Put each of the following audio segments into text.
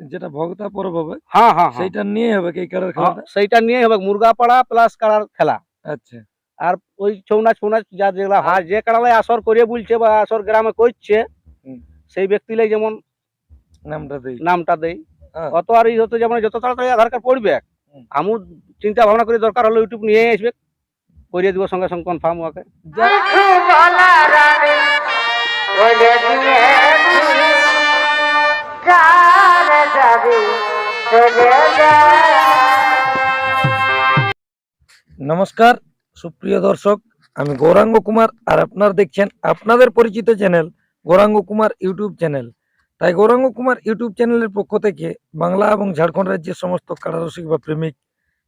যেটা ভগতা পরব হবে হ্যাঁ হ্যাঁ হ্যাঁ। সেইটা নিয়ে হবে কি কারার হ্যাঁ, খেলাটা সেইটা নিয়ে হবে মুরগা পাড়া প্লাস কাড়ার খেলা আচ্ছা আর ওই ছৌ নাচ ফৌ নাচ যা যেগুলা হয় যে কাড়ালাই আসর করে বলছে বা আসর গ্রামে করছে। সেই ব্যক্তিলাই যেমন নামটা দেই নামটা দেই হ্যাঁ। অত আর ই হতো যেমন যত তাড়াতাড়ি আধার কার্ড পড়বে। আমু চিন্তা ভাবনা করে দরকার হলে ইউটিউব নিয়ে আসবে করিয়ে দিব সঙ্গে সঙ্গে কনফার্ম ওকে নমস্কার, সুপ্রিয় দর্শক, আমি গৌরাঙ্গ কুমার আর আপনার দেখছেন আপনাদের পরিচিত channel Gauranga Kumar YouTube channel. তাই গৌরাঙ্গ কুমার ইউটিউব চ্যানেলের পক্ষ থেকে বাংলা এবং ঝাড়খণ্ড রাজ্যের সমস্ত কারারসিক বা প্রেমিক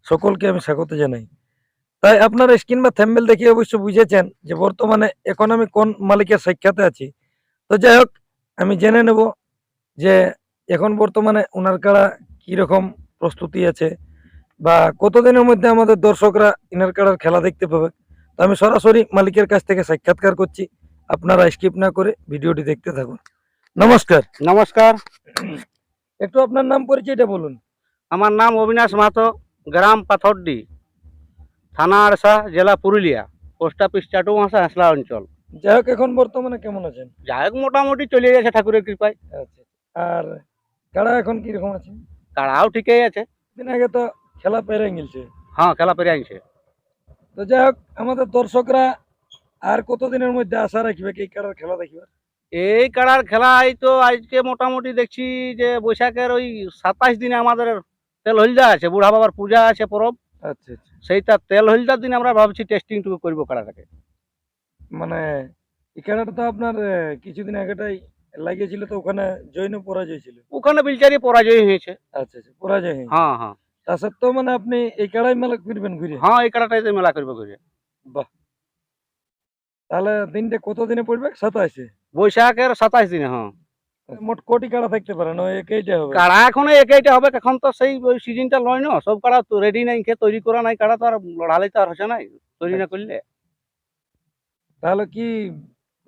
সকলকে আমি স্বাগত জানাই। তাই আপনারা স্ক্রিন বা থ্যাম্বেল দেখে অবশ্য বুঝেছেন যে বর্তমানে এখন আমি কোন মালিকের সাক্ষাতে আছি। তো যাই হোক, আমি জেনে নেব যে এখন বর্তমানে ওনার কারা কীরকম প্রস্তুতি আছে বা কতদিনের মধ্যে আমাদের দর্শকরা ইনার কাড়ার খেলা দেখতে পাবে তো আমি সরাসরি মালিকের কাছ থেকে সাক্ষাৎকার করছি। আপনারা স্কিপ না করে ভিডিওটি দেখতে থাকুন। নমস্কার। নমস্কার। একটু আপনার নাম পরিচয়টা বলুন। আমার নাম অবিনাশ মাহাতো গ্রাম পাথরডি থানা আরসা জেলা পুরুলিয়া পোস্ট অফিস চাটুমাসা হাসলা অঞ্চল। যাই হোক এখন বর্তমানে কেমন আছেন? যাই হোক মোটামুটি চলে গেছে ঠাকুরের কৃপায়। আচ্ছা। আর কাড়া এখন কীরকম আছে? কাড়াও ঠিকই আছে। দিন আগে তো খেলা পেরে গেছে। হ্যাঁ খেলা পেরে আনছে তো যাই হোক আমাদের দর্শকরা আর কতদিনের মধ্যে আশা রাখবে কি এই কাড়ার খেলা দেখবে এই কাড়ার খেলাই তো আজকে মোটামুটি দেখছি যে বৈশাখের ওই সাতাশ দিনে আমাদের তেল হলদা আছে বুড়া বাবার পূজা আছে পরব। আচ্ছা আচ্ছা। সেইটা তেল হলদার দিন আমরা ভাবছি টেস্টিং টুকু করব কাড়াটাকে মানে এই খেলাটা তো আপনার কিছুদিন আগেটাই লাগিয়েছিল তো ওখানে জৈন পরাজয় ছিল। ওখানে বিলচারি পরাজয় হয়েছে। আচ্ছা আচ্ছা পরাজয় হয়নি হ্যাঁ হ্যাঁ। তা সত্ত্বেও মানে আপনি এই কাড়াই মেলা করবেন ঘুরে? হ্যাঁ এই কাড়াটাইতে মেলা করব ঘুরে। বাহ। তাহলে দিনটা কত দিনে পড়বে? সাতাশে? বৈশাখের সাতাশ দিনে হ্যাঁ। মোট কোটি কাড়া থাকতে পারে? না একইটা হবে? কাড়া এখন একইটা হবে এখন তো সেই ওই সিজনটা লয় না। সব কাড়া তো রেডি নাই কে তৈরি করা নাই কাড়া তো আর লড়ালে তো আর হচ্ছে নাই তৈরি না করলে। তাহলে কি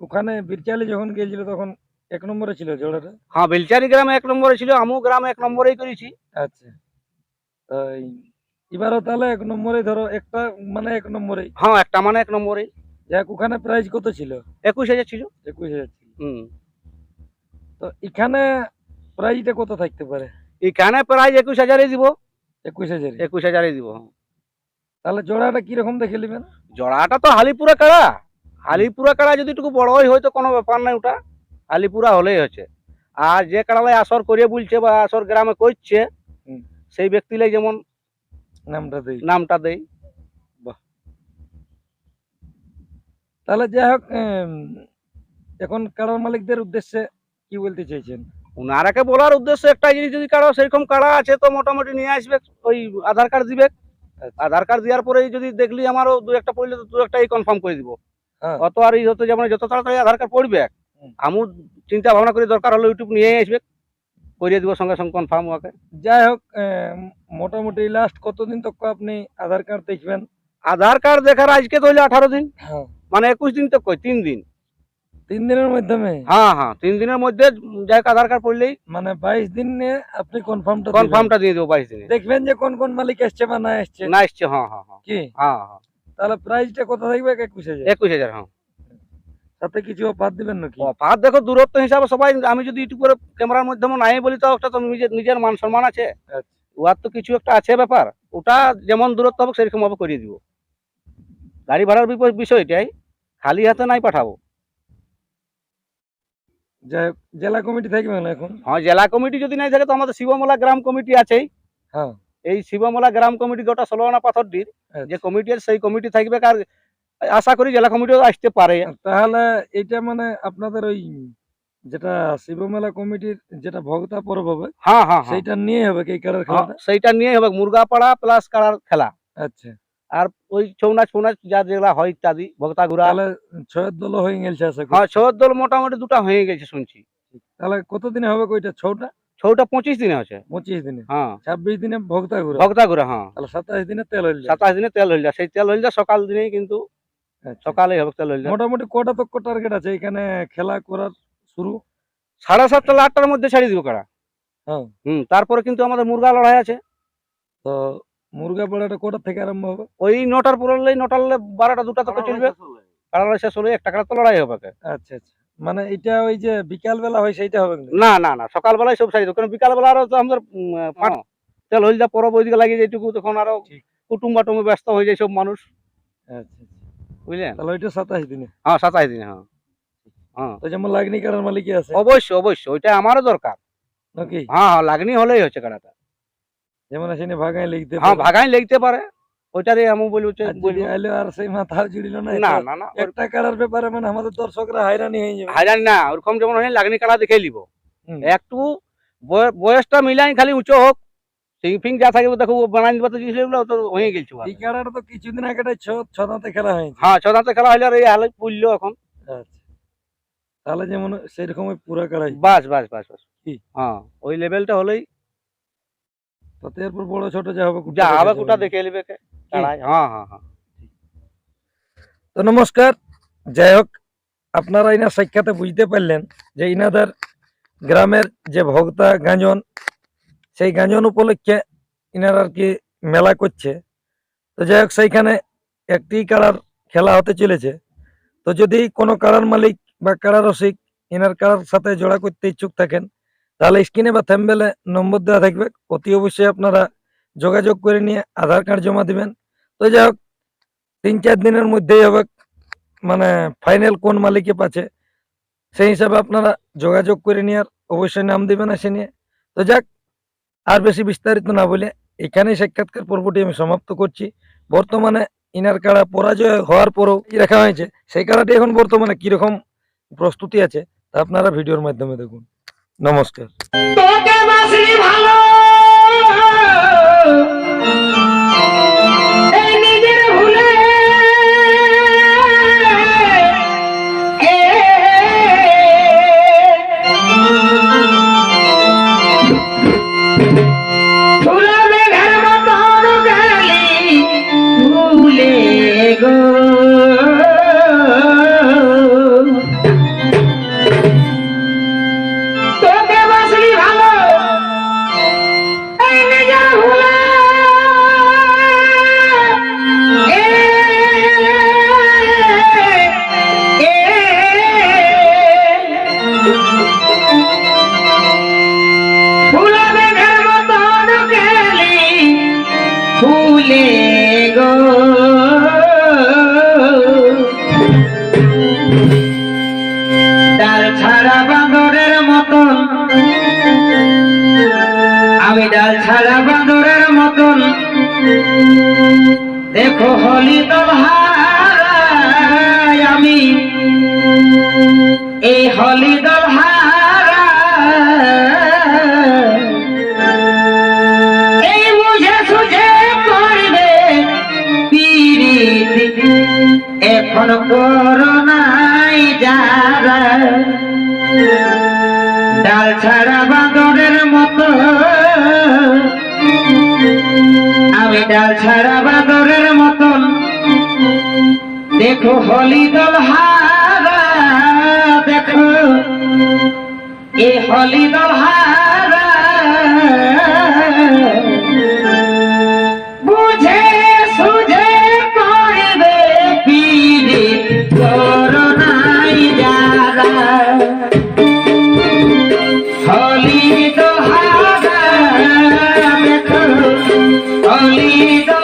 ওখানে বীরচালি যখন গিয়েছিল তখন এক নম্বরে ছিল জোড়াটা? হ্যাঁ বেলচারি গ্রামে এক নম্বরে ছিল আমু গ্রামে এক নম্বরেই করেছি। আচ্ছা। তাই এবারও তাহলে এক নম্বরে ধরো একটা মানে এক নম্বরেই? হ্যাঁ একটা মানে এক নম্বরেই। যাক ওখানে প্রাইস কত ছিল? একুশ হাজার ছিল। একুশ হাজার ছিল। হুম। তো এখানে প্রাইসটা কত থাকতে পারে? এখানে প্রায় একুশ হাজারই দিব। একুশ হাজার একুশ হাজারই দিব। তাহলে জোড়াটা কীরকম দেখে নেবেন? জড়াটা তো হালিপুরা কাড়া। হালিপুরা কাড়া যদি একটু বড়ই হয় তো কোনো ব্যাপার নাই ওটা। হালিপুরা হলেই হচ্ছে আর যে কাড়ালাই আসর করিয়ে বলছে বা আসর গ্রামে করছে। সেই ব্যক্তিলাই যেমন নামটা দেই নামটা দেই তাহলে যাই হোক এখন কারার মালিকদের উদ্দেশ্যে কি বলতে চাইছেন উনারাকে বলার উদ্দেশ্য একটা জিনিস যদি কারও সেরকম কাড়া আছে তো মোটামুটি নিয়ে আসবে ওই আধার কার্ড দিবে আচ্ছা। আধার কার্ড দেওয়ার পরে যদি দেখলি আমারও দু একটা পড়লে তো দু একটাই কনফার্ম করে দিব হ্যাঁ। অত আর ই হতো যেমন যত তাড়াতাড়ি আধার কার্ড পড়বে। আমু চিন্তা ভাবনা করে দরকার হলে ইউটিউব নিয়ে আসবে করিয়ে দিব সঙ্গে সঙ্গে কনফার্ম ওকে। যাই হোক মোটামুটি লাস্ট কতদিন তক আপনি আধার কার্ড দেখবেন? আধার কার্ড দেখার আজকে তো হইলে আঠারো দিন। হ্যাঁ। মানে একুশ দিন তো কই তিন দিন। তিন দিনের মাধ্যমে? হ্যাঁ হ্যাঁ তিন দিনের মধ্যে যাই হোক আধার কার্ড পড়লেই মানে বাইশ দিনে আপনি কনফার্মটা কনফার্মটা দিয়ে দেবো বাইশ দিনে। দেখবেন যে কোন কোন মালিক আসছে বা না আসছে না আসছে হ্যাঁ হ্যাঁ হ্যাঁ। কি? হ্যাঁ হ্যাঁ। তাহলে প্রাইসটা কত থাকবে একুশ হাজার। একুশ হাজার হ্যাঁ। তাতে কিছু অফার দিবেন নাকি? অফার দেখো দূরত্ব হিসাবে সবাই আমি যদি ইউটিউব করে ক্যামেরার মাধ্যমে নাই বলি তো ওটা তো নিজের নিজের মান সম্মান আছে। আচ্ছা। ওয়ার তো কিছু একটা আছে ব্যাপার। ওটা যেমন দূরত্ব হবে সেরকম ভাবে করিয়ে দিব। গাড়ি ভাড়ার বিপ- বিষয় এটাই খালি হাতে নাই পাঠাবো। জেলা কমিটি থাকবে না এখন? হ্যাঁ জেলা কমিটি যদি নাই থাকে তো আমাদের শিবমলা গ্রাম কমিটি আছেই। হ্যাঁ। এই শিবমলা গ্রাম কমিটি গোটা ষোলোনা পাথরটির। যে কমিটি আছে সেই কমিটি থাকবে আর আশা করি জেলা কমিটিও আসতে পারে। তাহলে এটা মানে আপনাদের ওই যেটা শিবমেলা কমিটির যেটা ভগতা পরব হবে হ্যাঁ হ্যাঁ হ্যাঁ। সেইটা নিয়ে হবে কি কারার হ্যাঁ, খেলাটা সেইটা নিয়ে হবে মুরগা পাড়া প্লাস কাড়ার খেলা। আচ্ছা। আর ওই ছৌ নাচ ছৌ নাচ যা যেগুলা হয় ইত্যাদি ভক্তা ঘুরা। তাহলে ছয়ের দল হয়ে গেছে আশা করি। হ্যাঁ ছৌর দল মোটামুটি দুটা হয়ে গেছে শুনছি। তাহলে কতদিনে হবে ওইটা ছটা? ছৌটা পঁচিশ দিনে হচ্ছে পঁচিশ দিনে? হ্যাঁ। ছাব্বিশ দিনে ভক্তা ঘুরা। ভক্তা ঘুরা হ্যাঁ। তাহলে সাতাশ দিনে তেল হইল। সাতাশ দিনে তেল হইলা সেই তেল হইলা সকাল দিনেই কিন্তু সকালেই হবে তেল হইলা মোটামুটি কটা তক টার্গেট আছে? এখানে খেলা করার শুরু? সাড়ে সাতটা আটটার মধ্যে ছাড়িয়ে দিব কাড়া হ্যাঁ। হুম তারপরে কিন্তু আমাদের মুরগা লড়াই আছে। তো মুরগা পাড়াটা কোটা থেকে আরম্ভ হবে? ওই নটার পুরলে নটার বারোটা দুটা থেকে চলবে। লড়াই শেষ হলে একটা কাড়া তো লড়াই হবে আচ্ছা আচ্ছা। মানে এটা ওই যে বিকাল বেলা হয় সেইটা হবে না? না না না সকালবেলায় সব সাইড কারণ বিকালবেলা আরও তো আমাদের উম, পাঠ তেল হলদা পরব ওইদিকে লাগিয়ে যেটুকু তখন আরও। কুটুম বাটুমে ব্যস্ত হয়ে যায় সব মানুষ। আচ্ছা আচ্ছা। বুঝলেন? তাহলে ওইটা সাতাশ দিনে। হ্যাঁ সাতাশ দিনে হ্যাঁ। হ্যাঁ। তো যেমন লাগনি কাড়ার মালিকই আছে। অবশ্যই অবশ্যই ওইটা আমারও দরকার। নাকি? হ্যাঁ হ্যাঁ লাগনি হলেই হচ্ছে যেমন ভাগাই লিখতে হ্যাঁ লিখতে পারে। ওইটারে আমি বলি হচ্ছে বলব আর সেই মাথাও জুড়িল না না না না একটা কাড়ার ব্যাপারে মানে আমাদের দর্শকরা হয়রানি হয়ে যাবে। না ওরকম যেমন হয় লাগনি কাড়া দেখে নিব একটু বয়- বয়সটা মিলাই খালি উঁচু হোক ফিং যা থাকবে দেখো বানাই দিবা তো জিনিস তো হয়ে গেছে এই কাড়াটা তো কিছুদিন আগে ছ ছ খেলা হয়েছে। হ্যাঁ ছ খেলা হইলে আর এই হালে পুললো এখন। আচ্ছা। তাহলে যেমন সেরকম পুরা কাড়াই বাস বাস বাস বাস। হ্যাঁ ওই লেভেলটা হলেই তাতে এরপর বড় ছোট যা হবে যা দেখে হবে কোটা দেখে নেবে হ্যাঁ হ্যাঁ হ্যাঁ। তো নমস্কার। যাই হোক আপনারা ইনার সাক্ষাতে বুঝতে পারলেন যে ইনাদের গ্রামের যে ভক্তা গাঁজন সেই গাঁজন উপলক্ষে ইনার আর কি মেলা করছে। তো যাই হোক, সেইখানে একটি কারার খেলা হতে চলেছে। তো যদি কোনো কারার মালিক বা কাড়া রসিক ইনার কারার সাথে জোড়া করতে ইচ্ছুক থাকেন, তাহলে স্ক্রিনে বা থ্যাম্বেলে নম্বর দেওয়া থাকবে। অতি অবশ্যই আপনারা যোগাযোগ করে নিয়ে আধার কার্ড জমা দিবেন। তো যাই হোক, তিন চার দিনের মধ্যেই হবে। মানে ফাইনাল কোন মালিকে পাচ্ছে, সেই হিসাবে আপনারা যোগাযোগ করে নিয়ে আর অবশ্যই নাম দিবেন এসে নিয়ে। তো যাক আর বেশি বিস্তারিত না বলে এখানেই সাক্ষাৎকার পর্বটি আমি সমাপ্ত করছি। বর্তমানে ইনার কাড়া পরাজয় হওয়ার পরও রাখা হয়েছে, সেই কাড়াটি এখন বর্তমানে কীরকম প্রস্তুতি আছে, তা আপনারা ভিডিওর মাধ্যমে দেখুন। নমস্কার। হলি দলহারায় আমি। এই হলি এই বুঝে সুঝে করবে পিরিতি এখন করোনাই যারা ডাল ছাড়া বাঁদরের মতো ডাল ছাড়া বাঁদরের মতন। দেখো হলি দল হারা দেখো। এ হলি দল হারা vida.